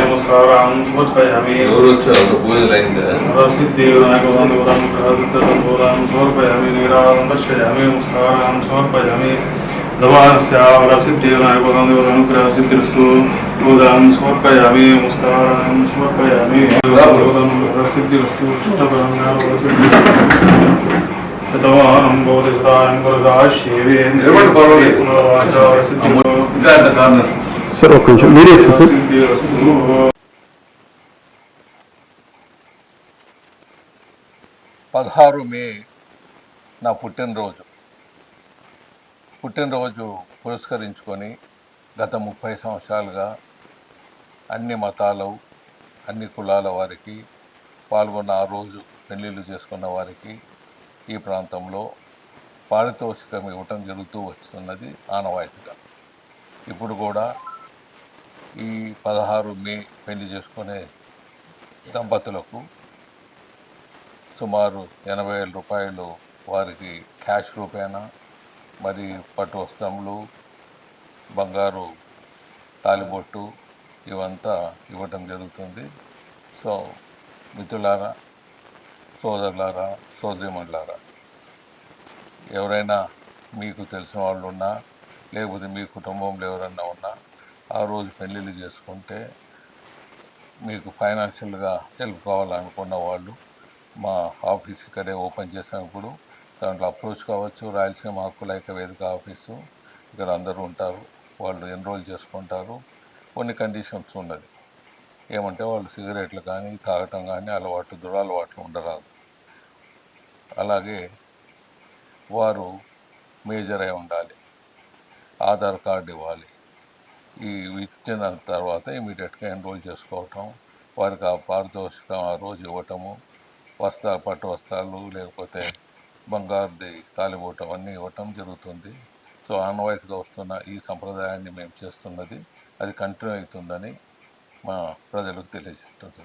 నమస్కారం సమర్పయామి ఎవరు వచ్చారు పూజలు అయిందా సిద్ధివినాయకం సమర్పయామి నీరావం దర్శయామి నమస్కారం సమర్పయామి సిద్ధివినాయకం సిద్ధిస్తు పూజాం సమర్పయామి నమస్కారం సమర్పయామి సిద్ధిస్తు తవానం సార్ ఒక్క నిమిషం. మీరే సార్ పదహారు మే నా పుట్టినరోజు. పుట్టినరోజు పురస్కరించుకొని గత ముప్పై సంవత్సరాలుగా అన్ని మతాలు అన్ని కులాల వారికి పాల్గొన్న ఆ రోజు పెళ్ళిళ్ళు చేసుకున్న వారికి ఈ ప్రాంతంలో పారితోషికం ఇవ్వటం జరుగుతూ వస్తున్నది ఆనవాయితీగా. ఇప్పుడు కూడా ఈ పదహారు మే పెళ్ళి చేసుకునే దంపతులకు సుమారు ఎనభై వేల రూపాయలు వారికి క్యాష్ రూపేణా మరి పట్టు వస్త్రములు బంగారు తాలిబొట్టు ఇవంతా ఇవ్వటం జరుగుతుంది. సో మిత్రులారా సోదరులారా సోదరిమణులారా ఎవరైనా మీకు తెలిసిన వాళ్ళు ఉన్నా లేకపోతే మీ కుటుంబంలో ఎవరన్నా ఉన్నా ఆ రోజు పెళ్ళిళ్ళు చేసుకుంటే మీకు ఫైనాన్షియల్గా హెల్ప్ కావాలనుకున్న వాళ్ళు మా ఆఫీస్ ఇక్కడే ఓపెన్ చేసినప్పుడు దాంట్లో అప్రోచ్ కావచ్చు. రాయలసీమ హక్కులైక వేదిక ఆఫీసు ఇక్కడ అందరూ ఉంటారు. వాళ్ళు ఎన్రోల్ చేసుకుంటారు. కొన్ని కండిషన్స్ ఉన్నది. ఏమంటే వాళ్ళు సిగరెట్లు కానీ తాగటం కానీ అలవాటు దురలవాట్లు ఉండరాదు. అలాగే వారు మేజర్ అయి ఉండాలి. ఆధార్ కార్డు ఇవ్వాలి. ఈ ఇచ్చిన తర్వాత ఇమీడియట్గా ఎన్రోల్ చేసుకోవటం వారికి ఆ పారితోషికం ఆ రోజు ఇవ్వటము వస్త్రాలు పట్టు వస్త్రాలు లేకపోతే బంగారుది తాలిబోటం అన్నీ ఇవ్వటం జరుగుతుంది. సో ఆనవాయితీగా వస్తున్న ఈ సంప్రదాయాన్ని మేము చేస్తున్నది అది కంటిన్యూ అవుతుందని మా ప్రజలకు తెలియజేయటం జరుగుతుంది.